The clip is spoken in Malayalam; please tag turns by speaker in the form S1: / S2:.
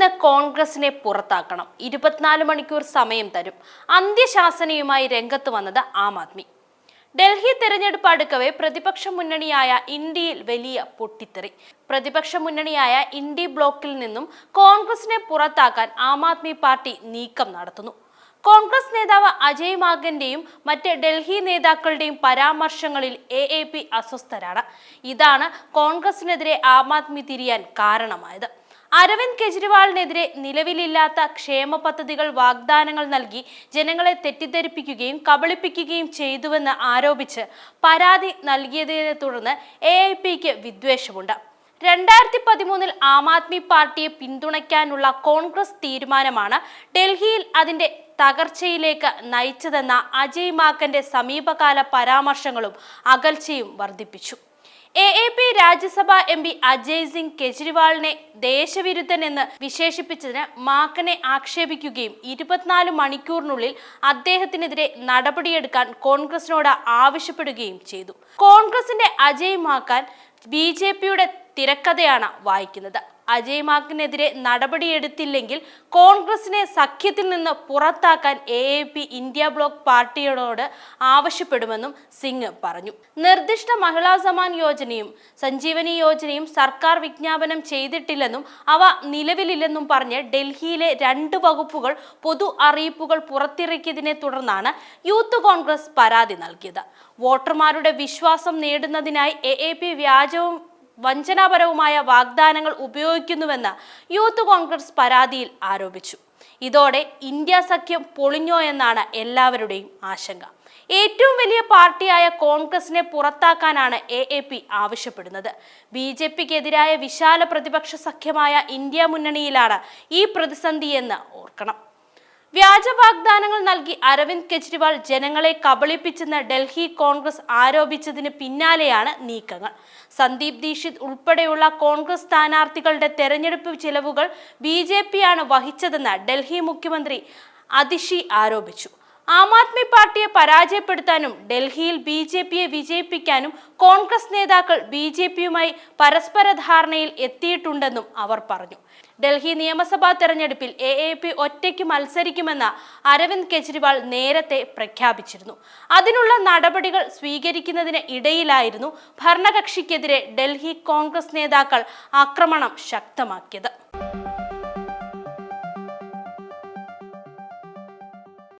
S1: നിന്ന് കോൺഗ്രസിനെ പുറത്താക്കണം. ഇരുപത്തിനാല് മണിക്കൂർ സമയം തരും. അന്ത്യശാസനയുമായി രംഗത്ത് വന്നത് ആം ആദ്മി. ഡൽഹി തെരഞ്ഞെടുപ്പ് അടുക്കവെ പ്രതിപക്ഷ മുന്നണിയായ ഇന്ത്യയിൽ വലിയ പൊട്ടിത്തെറി. പ്രതിപക്ഷ മുന്നണിയായ ഇന്ത്യ ബ്ലോക്കിൽ നിന്നും കോൺഗ്രസിനെ പുറത്താക്കാൻ ആം ആദ്മി പാർട്ടി നീക്കം നടത്തുന്നു. കോൺഗ്രസ് നേതാവ് അജയ് മാഗന്റെയും മറ്റ് ഡൽഹി നേതാക്കളുടെയും പരാമർശങ്ങളിൽ എ എ പി അസ്വസ്ഥരാണ്. ഇതാണ് കോൺഗ്രസിനെതിരെ ആം ആദ്മി തിരിയാൻ കാരണമായത്. അരവിന്ദ് കെജ്രിവാളിനെതിരെ നിലവിലില്ലാത്ത ക്ഷേമ പദ്ധതികൾ വാഗ്ദാനങ്ങൾ നൽകി ജനങ്ങളെ തെറ്റിദ്ധരിപ്പിക്കുകയും കബളിപ്പിക്കുകയും ചെയ്തുവെന്ന് ആരോപിച്ച് പരാതി നൽകിയതിനെ തുടർന്ന് എ ഐ പിക്ക് വിദ്വേഷമുണ്ട്. രണ്ടായിരത്തി പതിമൂന്നിൽ ആം ആദ്മി പാർട്ടിയെ പിന്തുണയ്ക്കാനുള്ള കോൺഗ്രസ് തീരുമാനമാണ് ഡൽഹിയിൽ അതിന്റെ തകർച്ചയിലേക്ക് നയിച്ചതെന്ന അജയ് മാക്കന്റെ സമീപകാല പരാമർശങ്ങളും അകൽച്ചയും വർദ്ധിപ്പിച്ചു. A A P Rajya Sabha M P Ajay Singh കെജ്രിവാളിനെ ദേശവിരുദ്ധൻ എന്ന് വിശേഷിപ്പിച്ചതിന് മാക്കനെ ആക്ഷേപിക്കുകയും ഇരുപത്തിനാല് മണിക്കൂറിനുള്ളിൽ അദ്ദേഹത്തിനെതിരെ നടപടിയെടുക്കാൻ കോൺഗ്രസിനോട് ആവശ്യപ്പെടുകയും ചെയ്തു. കോൺഗ്രസിന്റെ അജയ് മാക്കാൻ ബി ജെ പിയുടെ തിരക്കഥയാണ് വായിക്കുന്നത്. അജയ് മാക്കിനെതിരെ നടപടിയെടുത്തില്ലെങ്കിൽ കോൺഗ്രസിനെ സഖ്യത്തിൽ നിന്ന് പുറത്താക്കാൻ A A P India bloc പാർട്ടിയോട് ആവശ്യപ്പെടുമെന്നും സിംഗ് പറഞ്ഞു. നിർദ്ദിഷ്ട മഹിളാ സമാൻ യോജനയും സഞ്ജീവനി യോജനയും സർക്കാർ വിജ്ഞാപനം ചെയ്തിട്ടില്ലെന്നും അവ നിലവിലില്ലെന്നും പറഞ്ഞ് ഡൽഹിയിലെ രണ്ട് വകുപ്പുകൾ പൊതു അറിയിപ്പുകൾ പുറത്തിറക്കിയതിനെ തുടർന്നാണ് യൂത്ത് കോൺഗ്രസ് പരാതി നൽകിയത്. വോട്ടർമാരുടെ വിശ്വാസം നേടുന്നതിനായി എ വ്യാജവും വഞ്ചനാപരവുമായ വാഗ്ദാനങ്ങൾ ഉപയോഗിക്കുന്നുവെന്ന് യൂത്ത് കോൺഗ്രസ് പരാതിയിൽ ആരോപിച്ചു. ഇതോടെ ഇന്ത്യ സഖ്യം പൊളിഞ്ഞോ എന്നാണ് എല്ലാവരുടെയും ആശങ്ക. ഏറ്റവും വലിയ പാർട്ടിയായ കോൺഗ്രസിനെ പുറത്താക്കാനാണ് എ എ പി ആവശ്യപ്പെടുന്നത്. ബി ജെ പിക്കെതിരായ വിശാല പ്രതിപക്ഷ സഖ്യമായ ഇന്ത്യ മുന്നണിയിലാണ് ഈ പ്രതിസന്ധിയെന്ന് ഓർക്കണം. വ്യാജ വാഗ്ദാനങ്ങൾ നൽകി അരവിന്ദ് കെജ്രിവാൾ ജനങ്ങളെ കബളിപ്പിച്ചെന്ന് ഡൽഹി കോൺഗ്രസ് ആരോപിച്ചതിന് പിന്നാലെയാണ് നീക്കങ്ങൾ. സന്ദീപ് ദീക്ഷിത് ഉൾപ്പെടെയുള്ള കോൺഗ്രസ് സ്ഥാനാർത്ഥികളുടെ തെരഞ്ഞെടുപ്പ് ചിലവുകൾ ബി ജെ പിയാണ് വഹിച്ചതെന്ന് ഡൽഹി മുഖ്യമന്ത്രി അതിഷി ആരോപിച്ചു. ആം ആദ്മി പാർട്ടിയെ പരാജയപ്പെടുത്താനും ഡൽഹിയിൽ ബി ജെ പിയെ വിജയിപ്പിക്കാനും കോൺഗ്രസ് നേതാക്കൾ ബി ജെ പിയുമായി പരസ്പര ധാരണയിൽ എത്തിയിട്ടുണ്ടെന്നും അവർ പറഞ്ഞു. ഡൽഹി നിയമസഭാ തെരഞ്ഞെടുപ്പിൽ എ എ പി ഒറ്റയ്ക്ക് മത്സരിക്കുമെന്ന് അരവിന്ദ് കെജ്രിവാൾ നേരത്തെ പ്രഖ്യാപിച്ചിരുന്നു. അതിനുള്ള നടപടികൾ സ്വീകരിക്കുന്നതിന് ഇടയിലായിരുന്നു ഭരണകക്ഷിക്കെതിരെ ഡൽഹി കോൺഗ്രസ് നേതാക്കൾ ആക്രമണം ശക്തമാക്കിയത്.